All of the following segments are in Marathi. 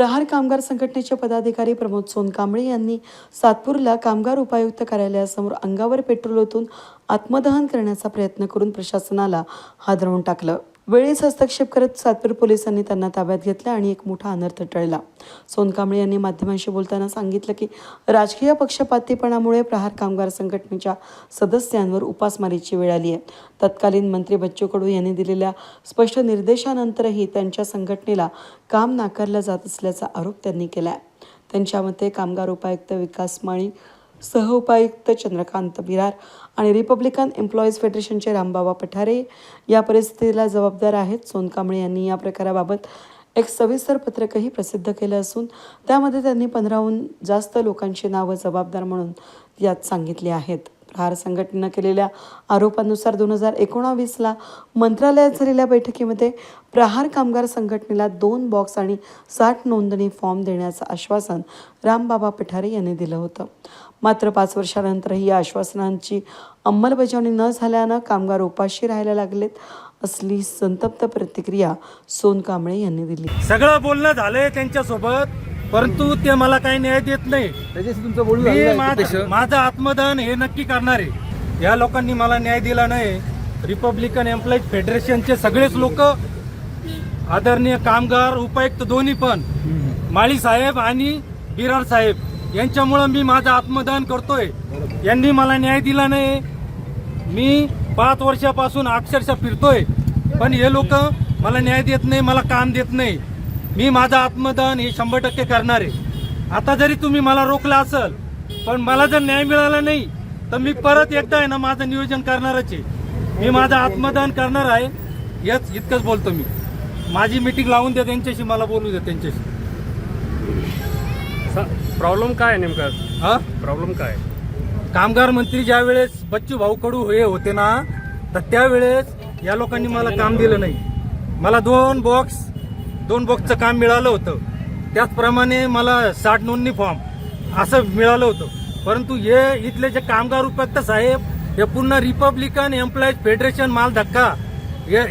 प्रहार कामगार संघटनेचे पदाधिकारी प्रमोद सोनकांबळे यांनी सातपूरला कामगार उपायुक्त कार्यालयासमोर अंगावर पेट्रोल ओतून आत्मदहन करण्याचा प्रयत्न करून प्रशासनाला हादरवून टाकलं. वेळीच हस्तक्षेप करत सातपूर पोलिसांनी त्यांना ताब्यात घेतलं आणि एक मोठा अनर्थ टळला. सोनकांबळे यांनी माध्यमांशी बोलताना सांगितलं की राजकीय पक्षपातीपणामुळे प्रहार कामगार संघटनेच्या सदस्यांवर उपासमारीची वेळ आली आहे. तत्कालीन मंत्री बच्चू कडू यांनी दिलेल्या स्पष्ट निर्देशानंतरही त्यांच्या संघटनेला काम नाकारलं जात असल्याचा आरोप त्यांनी केला आहे त्यांच्या मते कामगार उपायुक्त विकास माळी सहउपायुक्त चंद्रकांत बिरार आणि रिपब्लिकन एम्प्लॉईज फेडरेशनचे रामबाबा पठारे या परिस्थितीला जबाबदार आहेत. सोनकांबळे यांनी या प्रकाराबाबत एक सविस्तर पत्रकही प्रसिद्ध केलं असून त्यामध्ये त्यांनी पंधराहून जास्त लोकांची नावं जबाबदार म्हणून यात सांगितली आहेत. प्रहार संघटनेनं केलेल्या आरोपानुसार दोन हजार एकोणावीसला मंत्रालयात झालेल्या बैठकीमध्ये प्रहार कामगार संघटनेला दोन बॉक्स आणि साठ नोंदणी फॉर्म देण्याचं आश्वासन रामबाबा पठारे यांनी दिलं होतं. मात्र पाच वर्षानंतरही या आश्वासनांची अंमलबजावणी न झाल्यानं कामगार उपाशी राहायला लागलेत असली संतप्त प्रतिक्रिया सोनकांबळे यांनी दिली. सगळं बोलणं झालंय त्यांच्यासोबत. परंतु ते मला काही न्याय देत नाही. त्याच्याशी तुमचं बोलणं मी माझं आत्मदान हे नक्की करणार. आहे या लोकांनी मला न्याय दिला नाही. रिपब्लिकन एम्प्लॉईज फेडरेशनचे सगळेच लोक आदरणीय कामगार उपायुक्त दोन्ही पण माळी साहेब आणि बिरार साहेब यांच्यामुळं मी माझं आत्मदान करतोय. यांनी मला न्याय दिला नाही. मी पाच वर्षापासून अक्षरशः फिरतोय. पण हे लोक मला न्याय देत नाही मला काम देत नाही. मी माझं आत्मदान हे शंभर टक्के करणार आहे. आता जरी तुम्ही मला रोखलं असेल पण मला जर न्याय मिळाला नाही तर मी परत एकदा आहे ना माझं नियोजन करणारच आहे. मी माझं आत्मदान करणार आहे याच इतकंच बोलतो मी. माझी मिटिंग लावून द्या त्यांच्याशी मला बोलू द्या त्यांच्याशी. प्रॉब्लेम काय नेमका? हा? प्रॉब्लेम काय? कामगार मंत्री ज्या वेळेस बच्चू भाऊ कडू हे होते ना तर त्यावेळेस या लोकांनी मला काम दिलं नाही. मला दोन बॉक्स दोन बॉक्सचं काम मिळालं होतं. त्याचप्रमाणे मला साठ नोंदणी फॉर्म असं मिळालं होतं. परंतु हे इथले जे कामगार उपायुक्त साहेब हे पूर्ण रिपब्लिकन एम्प्लॉईज फेडरेशन माल धक्का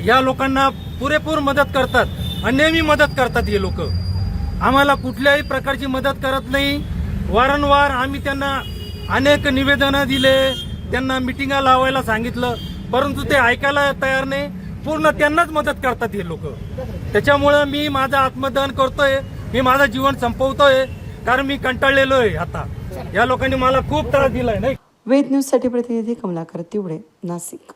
या लोकांना पुरेपूर मदत करतात आणि नेहमी मदत करतात हे लोक. आम्हाला कुठल्याही प्रकारची मदत करत नाही. वारंवार आम्ही त्यांना अनेक निवेदनं दिले त्यांना मिटिंगा लावायला सांगितलं परंतु ते ऐकायला तयार नाही. पूर्ण त्यांनाच मदत करतात हे लोक. त्याच्यामुळं मी माझं आत्मदान करतोय मी माझं जीवन संपवतोय कारण मी कंटाळलेलो आहे आता. या लोकांनी मला खूप त्रास दिलाय नाही वेद न्यूजसाठी प्रतिनिधी कमलाकर तिवडे नाशिक.